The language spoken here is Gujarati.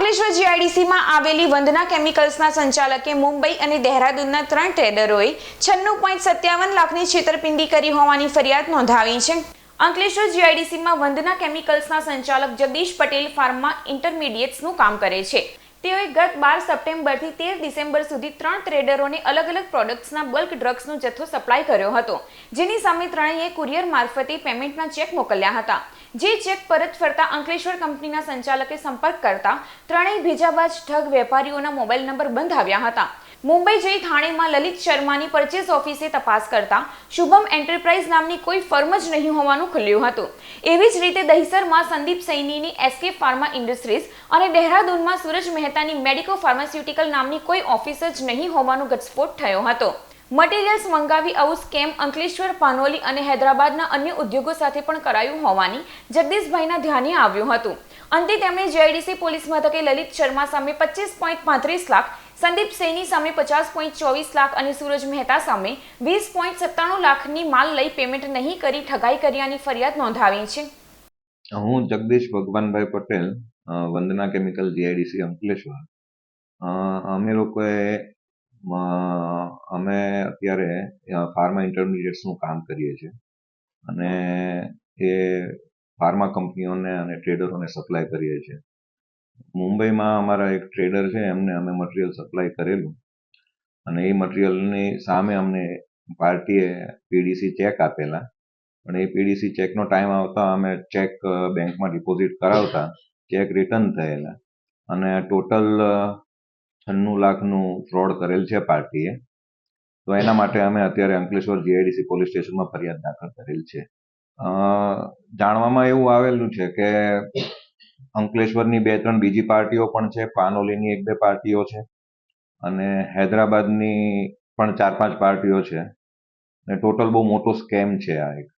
અંકલેશ્વર જીઆઈડીસીમાં આવેલી વંદના કેમિકલ્સના સંચાલકે મુંબઈ અને દહેરાદૂનના ત્રણ ટ્રેડરોએ છન્નું પોઈન્ટ સત્યાવન લાખની છેતરપિંડી કરી હોવાની ફરિયાદ નોંધાવી છે. અંકલેશ્વર જીઆઈડીસીમાં વંદના કેમિકલ્સના સંચાલક જગદીશ પટેલ ફાર્મા ઇન્ટરમીડિયેટ્સનું કામ કરે છે. તેઓએ ગત બાર સપ્ટેમ્બરથી તેર ડિસેમ્બર સુધી ત્રણ ટ્રેડરોને અલગ અલગ પ્રોડક્ટ્સના બલ્ક ડ્રગ્સનો જથ્થો સપ્લાય કર્યો હતો. જેની સામે ત્રણેયે કુરિયર મારફતે પેમેન્ટના ચેક મોકલ્યા હતા. જે ચેક પરત ફરતા અંકલેશ્વર કંપનીના સંચાલકે સંપર્ક કરતા ત્રણેય ભેજાબાજ ઠગ વેપારીઓના મોબાઈલ નંબર બંધ આવ્યા હતા. મુંબઈ જઈ થાણેમાં લલિત શર્માની પરચેસ ઓફિસે તપાસ કરતા શુભમ એન્ટરપ્રાઇઝ નામની કોઈ ફર્મ જ નહીં હોવાનું ખુલ્યું હતું. એવી જ રીતે દહીસરમાં સંદીપ સૈનીની એસકે ફાર્મા ઇન્ડસ્ટ્રીઝ અને દહેરાદૂનમાં સૂરજ મહેતાની મેડિકો ફાર્માસ્યુટિકલ નામની કોઈ ઓફિસ જ નહીં હોવાનો ઘટસ્ફોટ થયો હતો. મટીરિયલ્સ મંગાવી આવું સ્કેમ અંકલેશ્વર, પાનોલી અને હૈદરાબાદના અન્ય ઉદ્યોગો સાથે પણ કરાયું હોવાની જગદીશભાઈના ધ્યાને આવ્યું હતું. અંતે તેમણે જીઆઈડીસી પોલીસ મથકે લલિત શર્મા સામે પચીસ પોઈન્ટ પાંત્રીસ લાખ, સંદીપ સૈની સામે પચાસ પોઈન્ટ ચોવીસ લાખ અને સૂરજ મહેતા સામે વીસ પોઈન્ટ સત્તાણું લાખની માલ લઈ પેમેન્ટ નહીં કરી, ઠગાઈ કર્યાની ફરિયાદ નોંધાવી છે. હું જગદીશ ભગવાનભાઈ પટેલ વંદના કેમિકલ જીઆઈડીસી અંકલેશ્વર. અમે લોકોએ અમે અત્યારે ફાર્મા ઇન્ટરમિડિયેટ્સનું કામ કરીએ છીએ. અને એ ફાર્મા કંપનીઓને અને ટ્રેડરોને સપ્લાય કરીએ છીએ. મુંબઈમાં અમારા એક ટ્રેડર છે, એમને અમે મટીરિયલ સપ્લાય કરેલું. અને એ મટીરિયલની સામે અમને પાર્ટીએ પીડીસી ચેક આપેલા. પણ એ પીડીસી ચેકનો ટાઈમ આવતા અમે ચેક બેંકમાં ડિપોઝિટ કરાવતા, ચેક રિટર્ન થયેલા. અને ટોટલ છન્નું લાખનું ફ્રોડ કરેલ છે પાર્ટીએ. તો એના માટે અમે અત્યારે અંકલેશ્વર જીઆઈડીસી પોલીસ સ્ટેશનમાં ફરિયાદ દાખલ કરેલ છે. જાણવામાં એવું આવેલું છે કે અંકલેશ્વરની બે ત્રણ બીજી પાર્ટીઓ પણ છે, પાનોલીની એક બે પાર્ટીઓ છે અને હૈદરાબાદની પણ ચાર પાંચ પાર્ટીઓ છે. ને ટોટલ બહુ મોટો સ્કેમ છે આ એક.